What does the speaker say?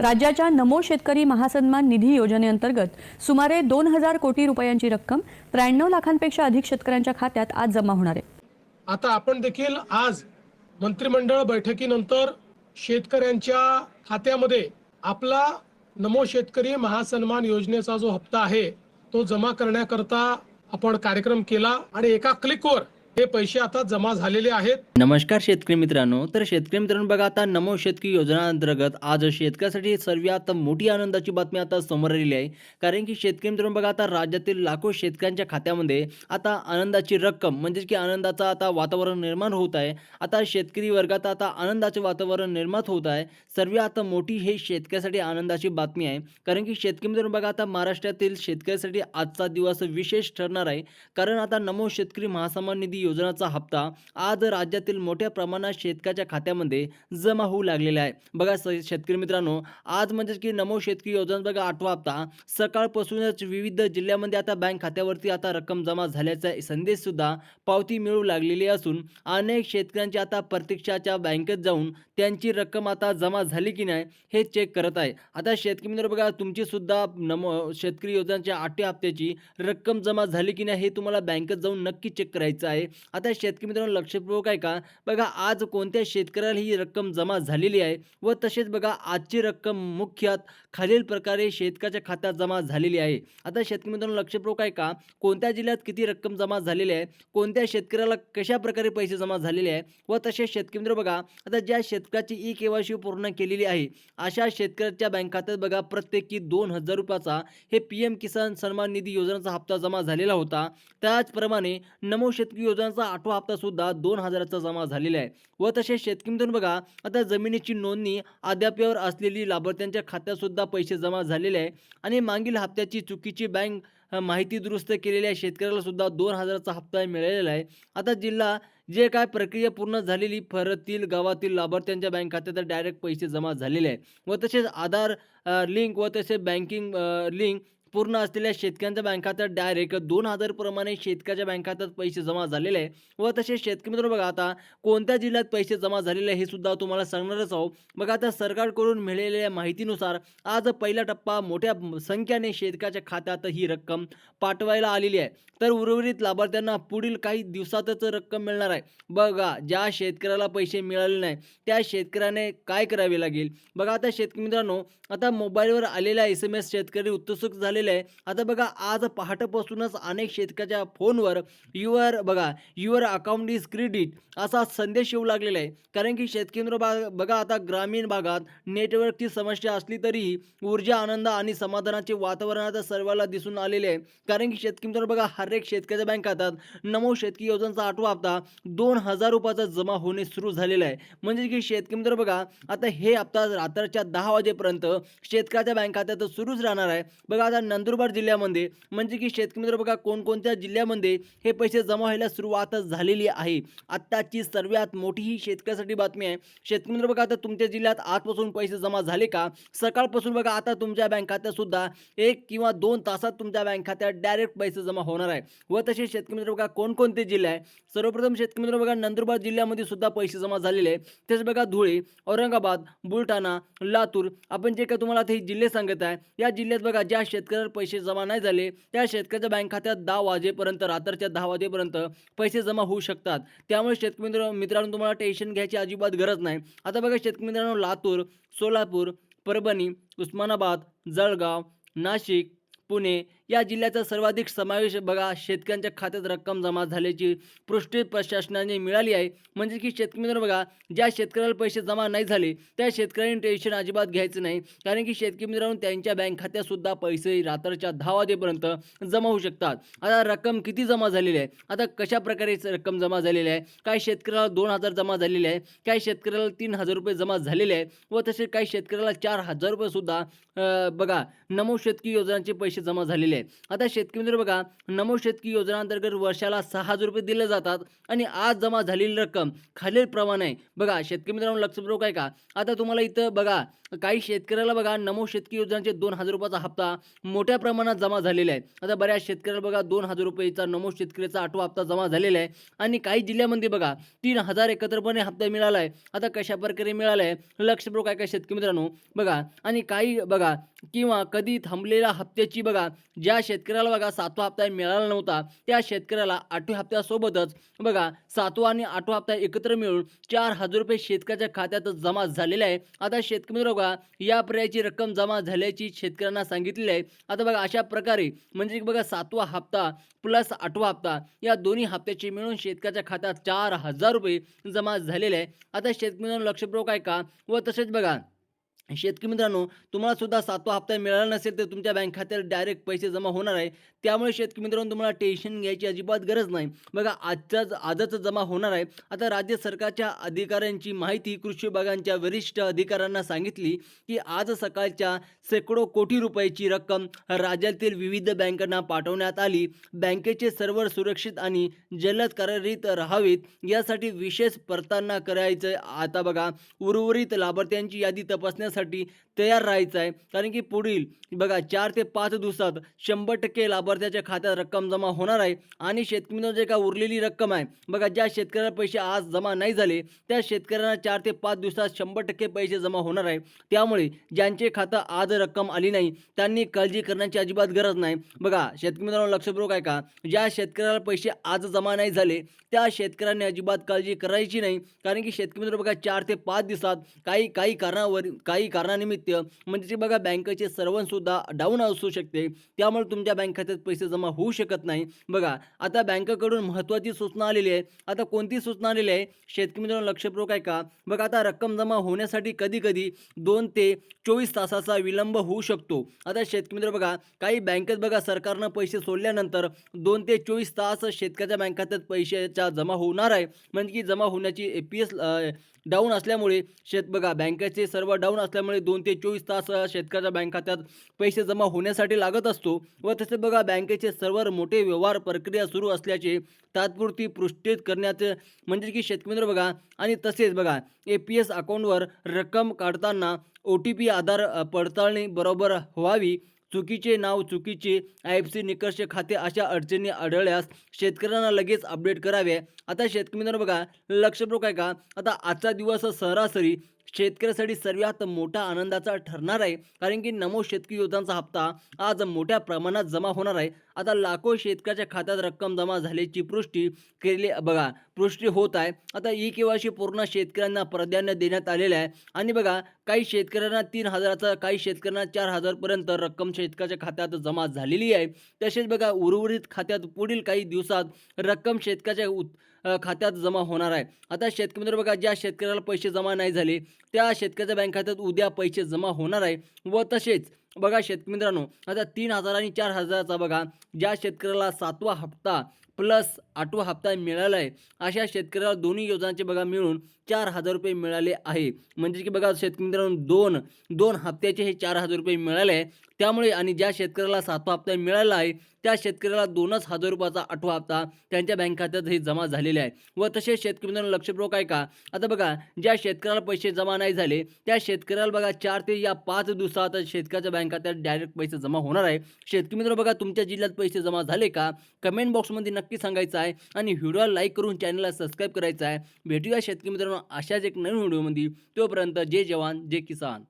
राज्याच्या नमो शेतकरी महासन्मान निधी योजनेअंतर्गत सुमारे दोन हजार कोटी रुपयांची रक्कम त्र्याण्णव लाखांपेक्षा अधिक शेतकऱ्यांच्या खात्यात आज जमा होणार आहे. आता आपण देखील आज मंत्रिमंडळ बैठकीनंतर शेतकऱ्यांच्या खात्यामध्ये आपला नमो शेतकरी महासन्मान योजनेचा जो हप्ता आहे तो जमा करण्याकरता आपण कार्यक्रम केला आणि एका क्लिकवर हे पैसे आता जमा झालेले आहेत. नमस्कार शेतकरी मित्रांनो तर शेतकरी मित्रांनो बघा आता नमो शेतकरी योजना अंतर्गत आज शेतकऱ्यासाठी सर्वात मोठी आनंदाची बातमी आता समोर आलेली आहे. कारण की शेतकरी मित्रांनो बघा आता राज्यातील लाखो शेतकऱ्यांच्या खात्यामध्ये आता आनंदाची रक्कम म्हणजेच की आनंदाचा आता वातावरण निर्माण होत आहे. आता शेतकरी वर्गात आता आनंदाचे वातावरण निर्माण होत आहे. सर्वात मोठी हे शेतकऱ्यासाठी आनंदाची बातमी आहे. कारण की शेतकरी मित्रांनो बघा आता महाराष्ट्रातील शेतकऱ्यासाठी आजचा दिवस विशेष ठरणार आहे. कारण आता नमो शेतकरी महासन्मान निधी योजनाचा हप्ता आज राज्यातील मोठ्या प्रमाणात शेतकऱ्याच्या खात्यामध्ये जमा होऊ लागलेला आहे. बघा स- शेतकरी मित्रांनो आज म्हणजेच की नमो शेतकरी योजना बघा आठवा हप्ता. सकाळपासूनच विविध जिल्ह्यामध्ये आता बँक खात्यावरती आता रक्कम जमा झाल्याचा संदेश सुद्धा पावती मिळू लागलेली असून अनेक शेतकऱ्यांची आता प्रतीक्षाच्या बँकेत जाऊन त्यांची रक्कम आता जमा झाली की नाही हे चेक करत आहे. आता शेतकरी मित्र बघा तुमची सुद्धा नमो शेतकरी योजनांच्या आठव्या हप्त्याची रक्कम जमा झाली की नाही हे तुम्हाला बँकेत जाऊन नक्की चेक करायचं आहे. आता शेतकरी मित्रांनो लक्षपूर्वक आहे का बघा आज कोणत्या शेतकऱ्याला ही रक्कम जमा झालेली आहे व तसेच बघा आजची रक्कम मुख्यत खालील प्रकारे शेतकऱ्याच्या खात्यात जमा झालेली आहे. आता शेतकरी मित्रांनो लक्षपूर्वक आहे का कोणत्या जिल्ह्यात किती रक्कम जमा झालेली आहे? कोणत्या शेतकऱ्याला कशा प्रकारे पैसे जमा झालेले आहे? व तसेच शेतकरी मित्र बघा आता ज्या शेतकऱ्याची ई केवायसी पूर्ण केलेली आहे अशा शेतकऱ्याच्या बँक खात्यात बघा प्रत्येकी दोन हजार रुपयाचा हे पी एम किसान सन्मान निधी योजनेचा हप्ता जमा झालेला होता. त्याचप्रमाणे नमो शेतकरी योजनेचा आठवा हप्ता सुद्धा दोन हजाराचा जमा झालेला आहे. व तसेच शेतकीमधून बघा आता जमिनीची नोंदणी अद्यापावर असलेली लाभार्थ्यांच्या खात्यात सुद्धा पैसे जमा झालेले आहे. आणि मागील हप्त्याची चुकीची बँक माहिती दुरुस्त केलेल्या शेतकऱ्याला सुद्धा दोन हजाराचा हप्ता मिळालेला आहे. आता जिल्हा जे काय प्रक्रिया पूर्ण झालेली फरतील गावातील लाभार्थ्यांच्या बँक खात्यात डायरेक्ट पैसे जमा झालेले आहे. व तसेच आधार लिंक व तसेच बँकिंग लिंक पूर्ण असलेल्या शेतकऱ्यांच्या बँक खात्यात डायरेक्ट दोन हजार प्रमाणे शेतकऱ्याच्या बँक खात्यात पैसे जमा झालेले आहे व तसेच शेतकरी मित्र बघा आता कोणत्या जिल्ह्यात पैसे जमा झालेले आहे हे सुद्धा तुम्हाला सांगणारच आहोत. बघा आता सरकारकडून मिळालेल्या माहितीनुसार आज पहिला टप्पा मोठ्या संख्येने शेतकऱ्याच्या खात्यात ही रक्कम पाठवायला आलेली आहे. तर उर्वरित लाभार्थ्यांना पुढील काही दिवसातच रक्कम मिळणार आहे. बघा ज्या शेतकऱ्याला पैसे मिळाले नाही त्या शेतकऱ्याने काय करावे लागेल? बघा आता शेतकरी मित्रांनो आता मोबाईलवर आलेला एस एम एस शेतकरी उत्सुक झाले झालेले आहे. आता बघा आज पहाटेपासूनच अनेक शेतकऱ्याच्या फोनवर युअर बघा युअर अकाउंट इज क्रेडिट असा संदेश येऊ लागलेला आहे. कारण की शेतकेंद्र बघा आता ग्रामीण भागात नेटवर्कची समस्या असली तरीही ऊर्जा आनंद आणि समाधानाचे वातावरण आता सर्वांना दिसून आलेले आहे. कारण की शेतकेंद्र बघा हर एक शेतकऱ्याच्या बँक खात्यात नमो शेतकी योजनेचा आठवा हप्ता दोन हजार रुपयाचा जमा होणे सुरू झालेला आहे. म्हणजे की शेतकी मित्र बघा आता हे हप्ता रात्रीच्या दहा वाजेपर्यंत शेतकऱ्याच्या बँक खात्यात सुरूच राहणार आहे. बघा आता नंदुरबार जिल्ह्यामध्ये म्हणजे की शेतकरी मित्र बघा कोणकोणत्या जिल्ह्यामध्ये हे पैसे जमा व्हायला सुरुवात झालेली आहे. आत्ताची सर्वात मोठी ही शेतकऱ्यासाठी बातमी आहे. शेतकरी मित्र बघा आता तुमच्या जिल्ह्यात आजपासून पैसे जमा झाले का? सकाळपासून बघा आता तुमच्या बँक खात्यात सुद्धा एक किंवा दोन तासात तुमच्या बँक खात्यात डायरेक्ट पैसे जमा होणार आहे. व तसे शेतकरी मित्र बघा कोणकोणते जिल्हे आहे? सर्वप्रथम शेतकरी मित्र बघा नंदुरबार जिल्ह्यामध्ये सुद्धा पैसे जमा झालेले आहे तेच बघा धुळे औरंगाबाद बुलढाणा लातूर आपण जे काही तुम्हाला ते जिल्हे सांगत आहे या जिल्ह्यात बघा ज्या जर पैसे जमा नाही झाले त्या शेतकऱ्याच्या बँक खात्यात दहा वाजेपर्यंत रात्रीच्या दहा वाजेपर्यंत पैसे जमा होऊ शकतात. त्यामुळे शेतकरी मित्र मित्रांनो तुम्हाला टेन्शन घ्यायची अजिबात गरज नाही. आता बघा शेतकरी मित्रांनो लातूर सोलापूर परभणी उस्मानाबाद जळगाव नाशिक पुणे या जिल्ह्याचा सर्वाधिक समावेश बघा शेतकऱ्यांच्या खात्यात रक्कम जमा झाल्याची पृष्ठी प्रशासनाने मिळाली आहे. म्हणजे की शेतकरी बघा ज्या शेतकऱ्याला पैसे जमा नाही झाले त्या शेतकऱ्यांनी टेन्शन अजिबात घ्यायचं नाही. कारण की शेतकरी मित्रांनो त्यांच्या बँक खात्यातसुद्धा पैसे रात्रीच्या दहा वाजेपर्यंत जमा होऊ शकतात. आता रक्कम किती जमा झालेली आहे? आता कशा प्रकारे रक्कम जमा झालेली आहे? काही शेतकऱ्याला दोन हजार जमा झालेले आहे. काही शेतकऱ्याला तीन हजार रुपये जमा झालेले आहे. व तसे काही शेतकऱ्याला चार हजार रुपये सुद्धा बघा नमो शेतकी योजनांचे पैसे जमा झालेले आहे. आहे. आता शेतकी मित्र बघा नमो शेतकी योजनांतर्गत वर्षाला सहा हजार रुपये दिले जातात आणि आज जमा झालेली रक्कम खालील प्रमाणे आहे. बघा शेतकरी मित्रांनो लक्षपूर्वक आहे का? आता तुम्हाला इथं बघा काही शेतकऱ्याला बघा नमो शेतकी योजनांचे दोन हजार रुपयाचा हप्ता मोठ्या प्रमाणात जमा झालेला आहे. आता बऱ्याच शेतकऱ्याला बघा दोन हजार रुपयेचा नमो शेतकऱ्याचा आठवा हप्ता जमा झालेला आहे आणि काही जिल्ह्यामध्ये बघा तीन हजार एकत्रपणे हप्ता मिळाला आहे. आता कशा प्रकारे मिळाला आहे? लक्षपूर्वक आहे का शेतकरी मित्रांनो? बघा आणि काही बघा किंवा कधी थांबलेल्या हप्त्याची बघा ज्या शेतकऱ्याला बघा सातवा हप्ता मिळाला नव्हता त्या शेतकऱ्याला आठव्या हप्त्यासोबतच बघा सातवा आणि आठवा हप्ता एकत्र मिळून चार हजार रुपये शेतकऱ्याच्या खात्यात जमा झालेले आहे. आता शेतकरी बघा या पर्यायाची रक्कम जमा झाल्याची शेतकऱ्यांना सांगितलेली आहे. आता बघा अशा प्रकारे म्हणजे बघा सातवा हप्ता प्लस आठवा हप्ता या दोन्ही हप्त्याचे मिळून शेतकऱ्याच्या खात्यात चार हजार रुपये जमा झालेले आहे. आता शेतकऱ्यांना लक्षपूर्वक आहे का? व तसेच बघा शेतकरी मित्रांनो तुम्हाला सुद्धा सातवा हप्ता मिळाला नसेल तर तुमच्या बँक खात्यात डायरेक्ट पैसे जमा होणार आहे. त्यामुळे शेतकरी मित्रांनो तुम्हाला टेन्शन घ्यायची अजिबात गरज नाही. बघा आजचाच आजच जमा होणार आहे. आता राज्य सरकारच्या अधिकाऱ्यांची माहिती कृषी विभागांच्या वरिष्ठ अधिकाऱ्यांना सांगितली की आज सकाळच्या शेकडो कोटी रुपयाची रक्कम राज्यातील विविध बँकांना पाठवण्यात आली. बँकेचे सर्व्हर सुरक्षित आणि जलद कार्यरत राहावेत यासाठी विशेष परताना करायचं आता बघा उर्वरित लाभार्थ्यांची यादी तपासण्यासाठी तयार राहायचं आहे. कारण की पुढील बघा चार ते पाच दिवसात शंभर टक्के लाभार्थ्याच्या खात्यात रक्कम जमा होणार आहे आणि शेतकऱ्यांना जे का उरलेली रक्कम आहे बघा ज्या शेतकऱ्याला पैसे आज जमा नाही झाले त्या शेतकऱ्यांना चार ते पाच दिवसात शंभर टक्के पैसे जमा होणार आहे. त्यामुळे ज्यांचे खातं आज रक्कम आली नाही त्यांनी काळजी करण्याची अजिबात गरज नाही. बघा शेतकरी मित्रांनो लक्षपूर्वक आहे का ज्या शेतकऱ्याला पैसे आज जमा नाही झाले त्या शेतकऱ्यांनी अजिबात काळजी करायची नाही. कारण की शेतकरी मित्र बघा चार ते पाच दिवसात काही काही कारणावर काही कारणानिमित्त म्हणजे बघा बँकेचे सर्वांसुद्धा डाऊन असू शकते. त्यामुळे तुमच्या बँक खात्यात पैसे जमा होऊ शकत नाही. बघा आता बँकेकडून महत्त्वाची सूचना आलेली आहे. आता कोणती सूचना आलेली आहे? शेतकरी मित्रांनो लक्षपूर्वक आहे का? बघा आता रक्कम जमा होण्यासाठी कधी कधी दोन ते चोवीस तासाचा विलंब होऊ शकतो. आता शेतकरी मित्र बघा काही बँकेत बघा सरकारनं पैसे सोडल्यानंतर दोन ते चोवीस तास शेतकऱ्याच्या बँक खात्यात पैशाच्या जमा होणार आहे. म्हणजे की जमा होण्याची ए पी एस डाऊन असल्यामुळे शेत बघा बँकेचे सर्व डाऊन त्यामुळे दोन ते चोवीस तास शेतकऱ्याच्या बँक खात्यात पैसे जमा होण्यासाठी लागत असतो व तसे बघा बँकेचे सर्व मोठे व्यवहार प्रक्रिया सुरू असल्याचे तात्पुरती पुष्टी करण्याचे म्हणजे की शेतकरी बघा आणि तसेच बघा ए पी एस अकाउंटवर रक्कम काढताना ओ टी पी आधार पडताळणी बरोबर व्हावी चुकीचे नाव चुकीचे आय एफ सी निकष खाते अशा अडचणी आढळल्यास शेतकऱ्यांना लगेच अपडेट करावे. आता शेतकरी बघा लक्षपूर्वक आहे का आता आजचा दिवस सरासरी शेतकऱ्यासाठी सर्वात मोठा आनंदाचा ठरणार आहे. कारण की नमो शेतकरी योजनांचा हप्ता आज मोठ्या प्रमाणात जमा होणार आहे. आता लाखो शेतकऱ्याच्या खात्यात रक्कम जमा झाल्याची पुष्टी केली बघा पुष्टी होत आहे. आता ई केवाशी पूर्ण शेतकऱ्यांना प्राधान्य देण्यात आलेलं आहे. आणि बघा काही शेतकऱ्यांना तीन हजाराचा काही शेतकऱ्यांना चार हजारपर्यंत रक्कम शेतकऱ्याच्या खात्यात जमा झालेली आहे. तसेच बघा उर्वरित खात्यात पुढील काही दिवसात रक्कम शेतकऱ्याच्या उत खात्यात जमा होणार आहे. आता शेतकरी मित्र बघा ज्या शेतकऱ्याला पैसे जमा नाही झाले त्या शेतकऱ्याच्या बँक खात्यात उद्या पैसे जमा होणार आहे व तसेच बघा शेतकरी मित्रांनो आता तीन हजार आणि चार हजाराचा बघा ज्या शेतकऱ्याला सातवा हप्ता प्लस आठवा हप्ता मिळाला आहे अशा शेतकऱ्याला दोन्ही योजनांचे बघा मिळून चार हजार रुपये मिळाले आहे. म्हणजे की बघा शेतकरी मित्रांनो दोन दोन हप्त्याचे हे चार हजार रुपये मिळाले आहे. त्यामुळे आणि ज्या शेतकऱ्याला सातवा हप्ता मिळाला आहे त्या शेतकऱ्याला दोनच हजार रुपयाचा आठवा हप्ता त्यांच्या बँक खात्यात हे जमा झालेले आहे. व तसेच शेतकरी मित्रांनो लक्षपूर्वक आहे का आता बघा ज्या शेतकऱ्याला पैसे जमा नाही झाले त्या शेतकऱ्याला बघा चार ते या पाच दिवसात शेतकऱ्याच्या बँक खात्यात डायरेक्ट पैसे जमा होणार आहे. शेतकरी मित्र बघा तुमच्या जिल्ह्यात पैसे जमा झाले का? कमेंट बॉक्समध्ये नक्की सांगायचं आहे आणि व्हिडिओला लाईक करून चॅनलला सबस्क्राईब करायचं आहे. भेटूया शेतकरी मित्रांनो अशाच एक नवीन व्हिडिओमध्ये तोपर्यंत जय जवान जय किसान.